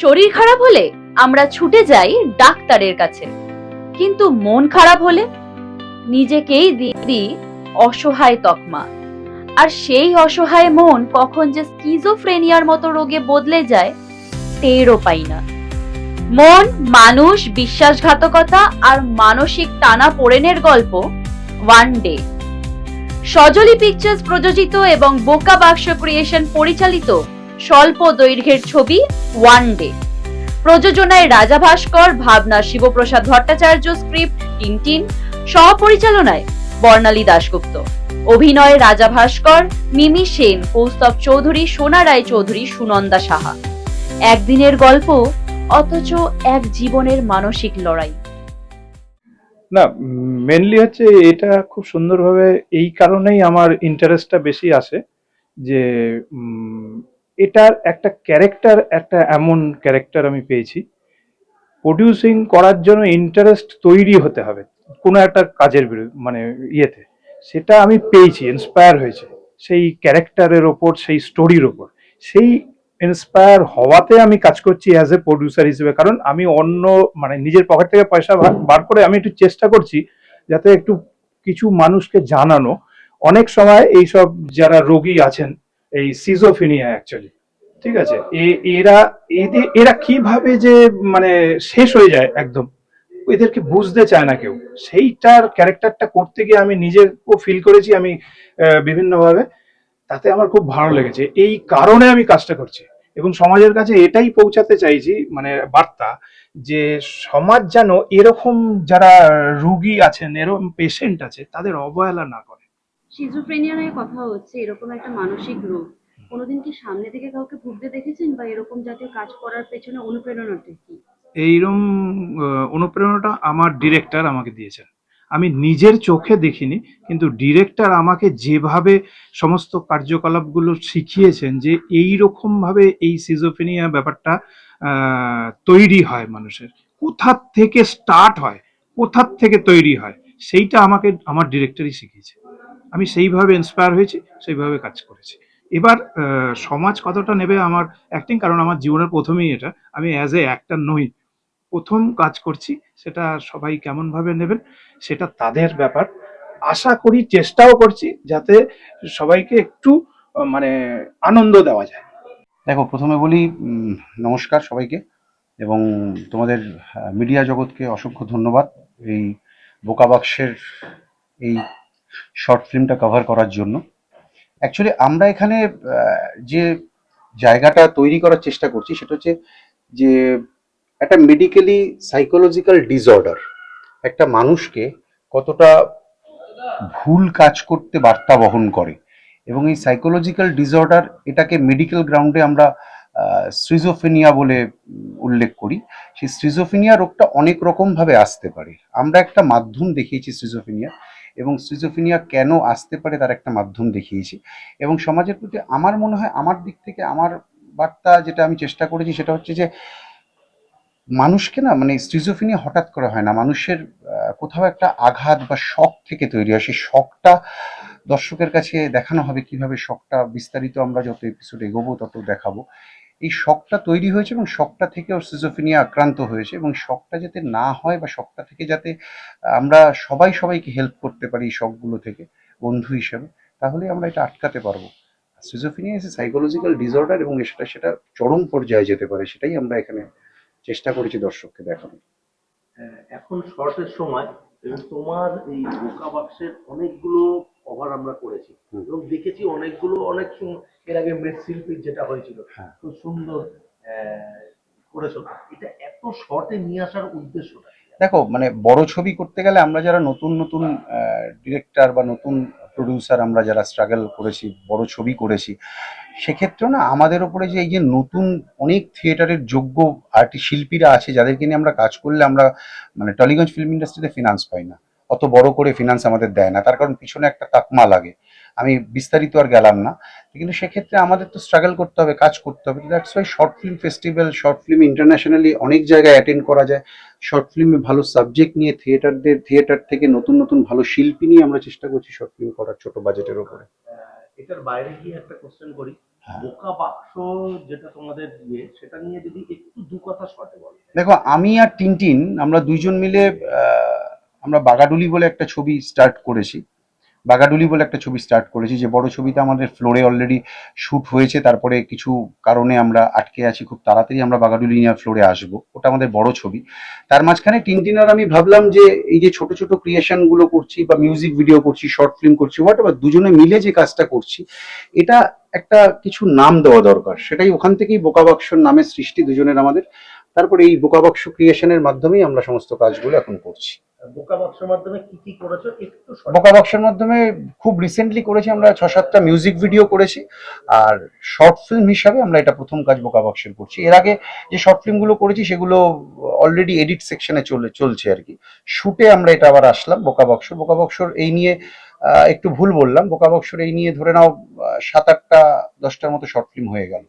শরীর খারাপ হলে আমরা ছুটে যাই ডাক্তারের কাছে। কিন্তু মন খারাপ হলে নিজেকেই দি- দিই অসহায় তকমা। আর সেই অসহায় মন কখন যে স্কিজোফ্রেনিয়ার মতো রোগে বদলে যায়, টেরও পাই না। মন, মানুষ, বিশ্বাসঘাতকতা আর মানসিক টানা পোড়েনের গল্প ওয়ান ডে। সজলি পিকচার্স প্রযোজিত এবং বোকা বাক্স ক্রিয়েশন পরিচালিত স্বল্প দৈর্ঘ্যের ছবি ওয়ান ডে প্রযোজনায় রাজা ভাস্কর, ভাবনা শিবপ্রসাদ ভট্টাচার্য স্ক্রিপ্ট টিনটিন সহপরিচালনায় বর্ণালী দাশগুপ্ত। অভিনয় রাজা ভাস্কর, মিমি সেন, কৌস্তব চৌধুরী, সোনা রায় চৌধুরী সুনন্দা সাহা। একদিনের গল্প, অথচ এক জীবনের মানসিক লড়াই। না মেনলি হচ্ছে এটা খুব সুন্দরভাবে এই কারণেই আমার ইন্টারেস্টটা বেশি আসে যে এটার একটা ক্যারেক্টার একটা এমন ক্যারেক্টার আমি পেয়েছি। প্রডিউসিং করার জন্য ইন্টারেস্ট তৈরি হতে হবে, কোনো একটা কাজের মানে ইয়েতে। সেটা আমি পেয়েছি ইন্সপায়ার হয়েছে। সেই ক্যারেক্টারের ওপর, সেই স্টোরির ওপর। সেই ইন্সপায়ার হওয়াতে আমি কাজ করছি অ্যাজ এ প্রডিউসার হিসেবে। কারণ আমি অন্য মানে নিজের পকেট থেকে পয়সা বার করে আমি একটু চেষ্টা করছি যাতে একটু কিছু মানুষকে জানানো। অনেক সময় এইসব যারা রোগী আছেন এই সিজোফিনিয়া অ্যাকচুয়ালি ঠিক আছে? এরা, এদের, এরা কীভাবে যে মানে শেষ হয়ে যায় একদম, এদেরকে বুঝতে চায় না কেউ। সেইটার ক্যারেক্টারটা করতে গিয়ে আমি নিজেও ফিল করেছি, আমি বিভিন্নভাবে। তাতে আমার খুব ভালো লেগেছে। এই কারণে আমি কাজটা করছি। এবং সমাজের কাছে এটাই পৌঁছাতে চাইছি মানে বার্তা যে, সমাজ যেন এরকম যারা রুগী আছেন এরকম পেশেন্ট আছে, তাদের অবহেলা না করে। সিজোফ্রেনিয়া নিয়ে কথা হচ্ছে, এরকম একটা মানসিক রোগ। কোনোদিন কি সামনে থেকে কাউকে ভুগতে দেখেছেন বা এরকম জাতীয় কাজ করার পেছনে অনুপ্রেরণাটা কি? এইরকম অনুপ্রেরণাটা আমার ডিরেক্টর আমাকে দিয়েছেন। আমি নিজের চোখে দেখিনি, কিন্তু ডিরেক্টর আমাকে যেভাবে সমস্ত কার্যকলাপগুলো শিখিয়েছেন যে এই রকম ভাবে এই সিজোফেনিয়া ব্যাপারটা তৈরি হয় মানুষের। কোথার থেকে স্টার্ট হয় কোথার থেকে তৈরি হয়, সেইটা আমাকে, আমার ডিরেক্টরই শিখিয়েছে। আমি সেইভাবে ইন্সপায়ার হয়েছি, সেইভাবে কাজ করেছি। এবার সমাজ কতটা নেবে আমার অ্যাক্টিং কারণ আমার জীবনের প্রথমেই এটা। আমি অ্যাজ এ অ্যাক্টর নই। প্রথম কাজ করছি, সেটা সবাই কেমন ভাবে নেবেন, সেটা তাদের ব্যাপার। আশা করি, চেষ্টাও করছি যাতে সবাইকে একটু মানে আনন্দ দেওয়া যায়। দেখো, প্রথমে বলি নমস্কার সবাইকে, এবং তোমাদের মিডিয়া জগৎকে অসংখ্য ধন্যবাদ। এই বোকা বাক্সের এই শর্ট ফিল্মটা কভার করার জন্য। অ্যাকচুয়ালি আমরা এখানে যে জায়গাটা তৈরি করার চেষ্টা করছি, সেটা হচ্ছে যে একটা মেডিকেলি সাইকোলজিক্যাল ডিসঅর্ডার একটা মানুষকে কতটা ভুল কাজ করতে বার্তা বহন করে। এবং এই সাইকোলজিক্যাল ডিসঅর্ডার এটাকে মেডিকেল গ্রাউন্ডে আমরা সিজোফেনিয়া বলে উল্লেখ করি। সেই সিজোফেনিয়া রোগটা অনেক রকমভাবে আসতে পারে। আমরা একটা মাধ্যম দেখিয়েছি সিজোফেনিয়া এবং সিজোফেনিয়া কেন আসতে পারে তার একটা মাধ্যম দেখিয়েছি। এবং সমাজের প্রতি আমার মনে হয় আমার দিক থেকে আমার বার্তা যেটা আমি চেষ্টা করেছি সেটা হচ্ছে যে, মানুষকে না মানে স্টিজোফিনিয়া হঠাৎ করে হয় না। মানুষের কোথাও একটা আঘাত বা শখ থেকে তৈরি হয়। সেই শখটা দর্শকের কাছে দেখানো হবে কীভাবে শখটা বিস্তারিত আমরা যত এপিসোড এগোবো তত দেখাবো। এই শখটা তৈরি হয়েছে এবং শখটা থেকে ওর সিজোফিনিয়া আক্রান্ত হয়েছে এবং শখটা যাতে না হয় বা শখটা থেকে যাতে আমরা সবাই সবাইকে হেল্প করতে পারি এই শখগুলো থেকে বন্ধু হিসেবে তাহলে আমরা এটা আটকাতে পারব। সিজোফিনিয়া ইজ সাইকোলজিক্যাল ডিসঅর্ডার এবং সেটা সেটা চরম পর্যায়ে যেতে পারে সেটাই আমরা এখানে চেষ্টা করেছি দর্শককে দেখানো হ্যাঁ, এখন শর্টের সময় তোমার এই বোকা বাক্সের অনেকগুলো কভার আমরা করেছি। এবং দেখেছি অনেকগুলো অনেক এর আগে মৃৎশিল্পীর যেটা হয়েছিল হ্যাঁ। খুব সুন্দর করেছ এটা এত শর্টে নিয়ে আসার উদ্দেশ্যটা দেখো মানে বড় ছবি করতে গেলে আমরা যারা নতুন নতুন ডিরেক্টর বা নতুন প্রডিউসার আমরা যারা স্ট্রাগল করেছি বড় ছবি করেছি সেক্ষেত্রেও না আমাদের ওপরে যে এই যে নতুন অনেক থিয়েটারের যোগ্য আর্টি শিল্পীরা আছে যাদেরকে নিয়ে আমরা কাজ করলে আমরা মানে টলিগঞ্জ ফিল্ম ইন্ডাস্ট্রিতে ফিনান্স পাই না অত বড় করে ফিনান্স আমাদের দেয় না। তার কারণ পিছনে একটা তাকমা লাগে। আমি বিস্তারিত আর গেলাম না। কিন্তু সেক্ষেত্রে আমাদের তো স্ট্রাগল করতে হবে কাজ করতে হবে। That's why short film festival short film internationally অনেক জায়গায় অ্যাটেন্ড করা যায়। শর্ট ফিল্মে ভালো সাবজেক্ট নিয়ে থিয়েটারদের থিয়েটার থেকে নতুন নতুন ভালো শিল্পী নিয়ে আমরা চেষ্টা করছি শর্ট ফিল্ম করার ছোট বাজেটের ওপরে এটার বাইরে গিয়ে একটা কোশ্চেন করি। হ্যাঁ। বোকা বাক্স যেটা তোমাদের ইয়ে সেটা নিয়ে যদি একটু দু কথা শর্টে বলো। দেখো আমি আর টিনটিন আমরা দুইজন মিলে আহ, আমরা বাগাডুলি বলে একটা ছবি স্টার্ট করেছি। বাগাডুলি বলে একটা ছবি স্টার্ট করেছি। যে বড় ছবিটা আমাদের ফ্লোরে অলরেডি শুট হয়েছে, তারপরে কিছু কারণে আমরা আটকে আছি, খুব তাড়াতাড়ি আমরা বাগাডুলি নিয়ে ফ্লোরে আসব। ওটা আমাদের বড় ছবি। তার মাঝখানে টিনটিন আর আমি ভাবলাম যে এই যে ছোট ছোট ক্রিয়েশনগুলো করছি বা মিউজিক ভিডিও করছি শর্ট ফিল্ম করছি হোয়াট এভার দুজনে মিলে যে কাজটা করছি, এটা একটা কিছু নাম দেওয়া দরকার। সেটাই ওখান থেকেই বোকা বাক্সর নামের সৃষ্টি দুজনের আমাদের। তারপরে এই বোকা বাক্স ক্রিয়েশনের মাধ্যমেই আমরা সমস্ত কাজগুলো এখন করছি। বোকা বাক্সের মাধ্যমে কি কি করেছ একটু বোকা বাক্সের মাধ্যমে খুব রিসেন্টলি করেছি, আমরা ছ সাতটা মিউজিক ভিডিও করেছি, আর শর্ট ফিল্ম হিসাবে আমরা এটা প্রথম কাজ বোকা বাক্সের করছি। এর আগে যে শর্ট ফিল্মগুলো করেছি, সেগুলো অলরেডি এডিট সেকশনে চলে, চলছে আর কি। শুটে আমরা এটা আবার আসলাম, বোকা বক্স। বোকা বক্সর এই নিয়ে একটু ভুল বললাম, বোকা বক্সর এই নিয়ে ধরে নাও সাত আটটা, দশটার মতো শর্ট ফিল্ম হয়ে গেল।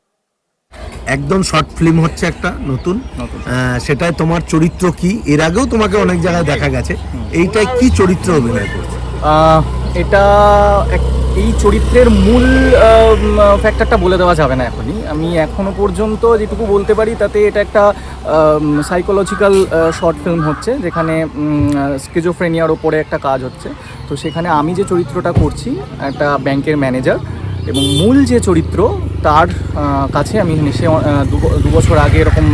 একদম শর্ট ফিল্ম হচ্ছে একটা নতুন। সেটায় তোমার চরিত্র কি? এর আগেও তোমাকে অনেক জায়গায় দেখা গেছে। এইটাই কি চরিত্র অভিনয় করছে? এটা এই চরিত্রের মূল ফ্যাক্টরটা বলে দেওয়া যাবে না এখনই। আমি এখনও পর্যন্ত যেটুকু বলতে পারি তাতে এটা একটা সাইকোলজিক্যাল শর্ট ফিল্ম হচ্ছে যেখানে স্কিজোফ্রেনিয়ার ওপরে একটা কাজ হচ্ছে। তো সেখানে আমি যে চরিত্রটা করছি একটা ব্যাংকের ম্যানেজার এবং মূল যে চরিত্র তার কাছে আমি সে দু বছর আগে এরকম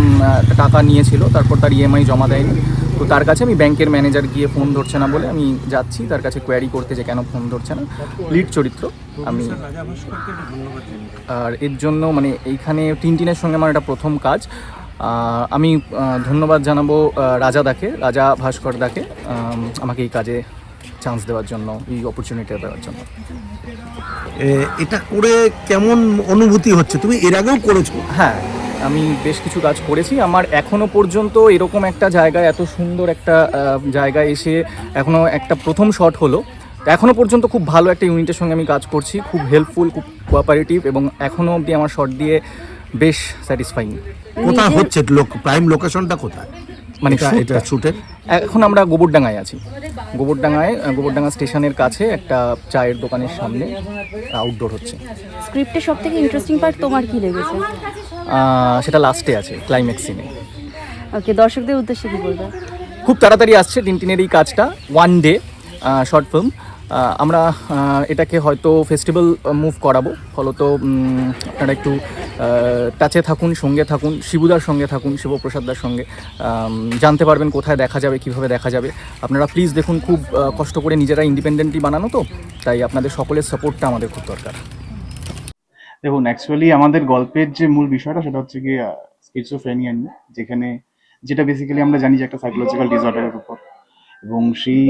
টাকা নিয়েছিল তারপর তার ইএমআই জমা দেয়নি। তো তার কাছে আমি ব্যাংকের ম্যানেজার গিয়ে ফোন ধরছে না বলে আমি যাচ্ছি তার কাছে কোয়ারি করতে যে কেন ফোন ধরছে না। লিড চরিত্র আমি আর এর জন্য মানে এইখানে টিনটিনের সঙ্গে আমার এটা প্রথম কাজ। আমি ধন্যবাদ জানাব আহ, রাজা দাকে রাজা ভাস্কর দাকে আমাকে এই কাজে চান্স দেওয়ার জন্য এই অপরচুনিটি দেওয়ার জন্য। এটা করে কেমন অনুভূতি হচ্ছে? তুমি এর আগেও করেছ। হ্যাঁ আমি বেশ কিছু কাজ করেছি। আমার এখনও পর্যন্ত এরকম একটা জায়গায় এত সুন্দর একটা জায়গায় এসে এখনও একটা প্রথম শট হলো। তো এখনও পর্যন্ত খুব ভালো একটা ইউনিটের সঙ্গে আমি কাজ করছি। খুব হেল্পফুল খুব কোঅপারেটিভ এবং এখনও অবধি আমার শট দিয়ে বেশ স্যাটিসফাইং কোথায় হচ্ছে? লোক প্রাইম লোকেশনটা কোথায়? মানে এটা ছুটের এখন আমরা গোবরডাঙ্গায় আছি। গোবরডাঙ্গায় গোবরডাঙ্গা স্টেশনের কাছে একটা চায়ের দোকানের সামনে আউটডোর হচ্ছে। স্ক্রিপ্টের সব থেকে ইন্টারেস্টিং পার্ট তোমার কি লেগেছে? সেটা লাস্টে আছে ক্লাইম্যাক্স সিনে ওকে দর্শকদের উদ্দেশ্যে কি বলব? খুব তাড়াতাড়ি আসছে টিনটিনের এই কাজটা ওয়ান ডে শর্ট ফিল্ম আমরা এটাকে হয়তো ফেস্টিভ্যাল মুভ করাবো। ফলত আপনারা একটু টাচে থাকুন, সঙ্গে থাকুন, শিবুদার সঙ্গে থাকুন, শিবপ্রসাদদার সঙ্গে। জানতে পারবেন কোথায় দেখা যাবে, কীভাবে দেখা যাবে। আপনারা প্লিজ দেখুন, খুব কষ্ট করে নিজেরা ইন্ডিপেন্ডেন্টলি বানানো তো, তাই আপনাদের সকলের সাপোর্টটা আমাদের খুব দরকার। দেখুন অ্যাকচুয়ালি আমাদের গল্পের যে মূল বিষয়টা, সেটা হচ্ছে কি স্কিজোফ্রেনিয়া নিয়ে। যেখানে, যেটা বেসিক্যালি আমরা জানি যে একটা সাইকোলজিক্যাল ডিসঅর্ডারের উপর। এবং সেই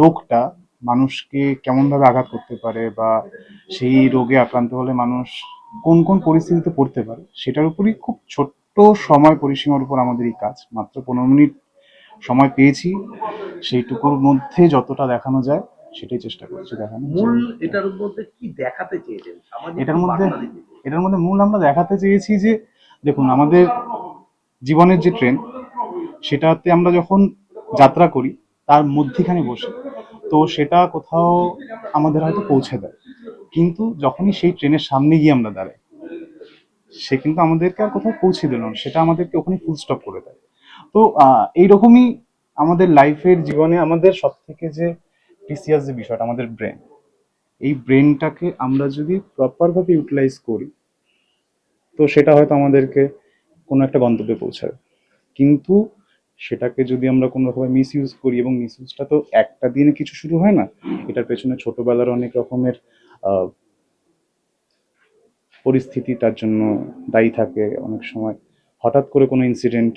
রোগটা মানুষকে কেমনভাবে আঘাত করতে পারে বা সেই রোগে আক্রান্ত হলে মানুষ কোন কোন পরিস্থিতিতে পড়তে পারে সেটার উপরই খুব ছোট্ট সময় পরিসীমার উপর আমাদের এই কাজ। মাত্র পনেরো মিনিট সময় পেয়েছি সেইটুকুর মধ্যে যতটা দেখানো যায় সেটাই চেষ্টা করছি দেখানো মূল এটার মধ্যে কি দেখাতে চেয়েছেন? এটার মধ্যে? এটার মধ্যে মূল আমরা দেখাতে চেয়েছি যে দেখুন আমাদের জীবনের যে ট্রেন সেটাতে আমরা যখন যাত্রা করি তার মধ্যেখানে বসে তো সেটা কোথাও আমাদের হয়তো পৌঁছে দেয়। কিন্তু যখনই সেই ট্রেনের সামনে গিয়ে আমরা দাঁড়াই, সে কিন্তু আমাদেরকে আর কোথাও পৌঁছে দিল না, সেটা আমাদেরকে ওখানে ফুল স্টপ করে দেয়। তো এইরকমই আমাদের লাইফের জীবনে আমাদের সব থেকে যে প্রিসিয়াস যে বিষয়টা, আমাদের ব্রেন এই ব্রেনটাকে আমরা যদি প্রপারভাবে ইউটিলাইজ করি, তো সেটা হয়তো আমাদেরকে কোনো একটা গন্তব্যে পৌঁছাবে। কিন্তু সেটাকে যদি আমরা কোনোভাবে মিস ইউজ করি এবং মিস ইউজটা তো একটা দিনে কিছু শুরু হয় না এটার পেছনে ছোটবেলার অনেক রকমের পরিস্থিতি তার জন্য দায়ী থাকে অনেক সময়। হঠাৎ করে কোনো ইনসিডেন্ট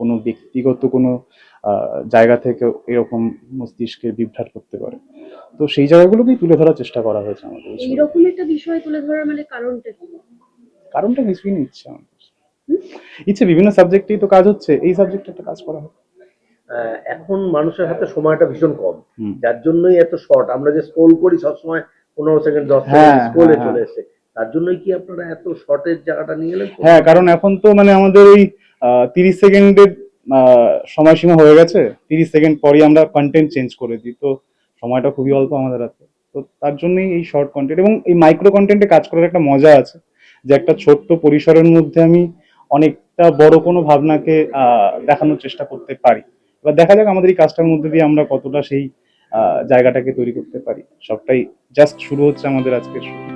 কোনো ব্যক্তিগত কোনো জায়গা থেকে এরকম মস্তিষ্কে বিভ্রাট করতে পারে। তো সেই জায়গাগুলোকেই তুলে ধরার চেষ্টা করা হয়েছে আমাদের এই এইরকম একটা বিষয় তুলে ধরার মানে কারণটা কারণটা কিছুই নেই ইচ্ছে। আমাদের ইচ্ছে বিভিন্ন সাবজেক্টেই তো কাজ হচ্ছে এই সাবজেক্টে একটা কাজ করা আহ, এখন মানুষের হাতে সময়টা ভীষণ কম। যার জন্যই এত শর্ট আমরা যে স্ক্রোল করি সবসময় পনেরো সেকেন্ড দশ হ্যাঁ, সেকেন্ড স্ক্রোলে হ্যাঁ, চলে এসে। তার জন্যই কি আপনারা এত শর্টের জায়গাটা নিয়ে এলেন? হ্যাঁ কারণ এখন তো মানে আমাদের ওই তিরিশ সেকেন্ডের সময়সীমা হয়ে গেছে। তিরিশ সেকেন্ড পরই আমরা কন্টেন্ট চেঞ্জ করে দিই। তো সময়টা খুবই অল্প আমাদের হাতে। তো তার জন্যই এই শর্ট কন্টেন্ট এবং এই মাইক্রো কন্টেন্টে কাজ করার একটা মজা আছে যে একটা ছোট্ট পরিসরের মধ্যে আমি অনেকটা বড় কোনো ভাবনাকে দেখানোর চেষ্টা করতে পারি। এবার দেখা যাক আমাদের এই কাজটার মধ্যে দিয়ে আমরা কতটা সেই জায়গাটাকে তৈরি করতে পারি। সবটাই জাস্ট শুরু হচ্ছে আমাদের আজকের শুরু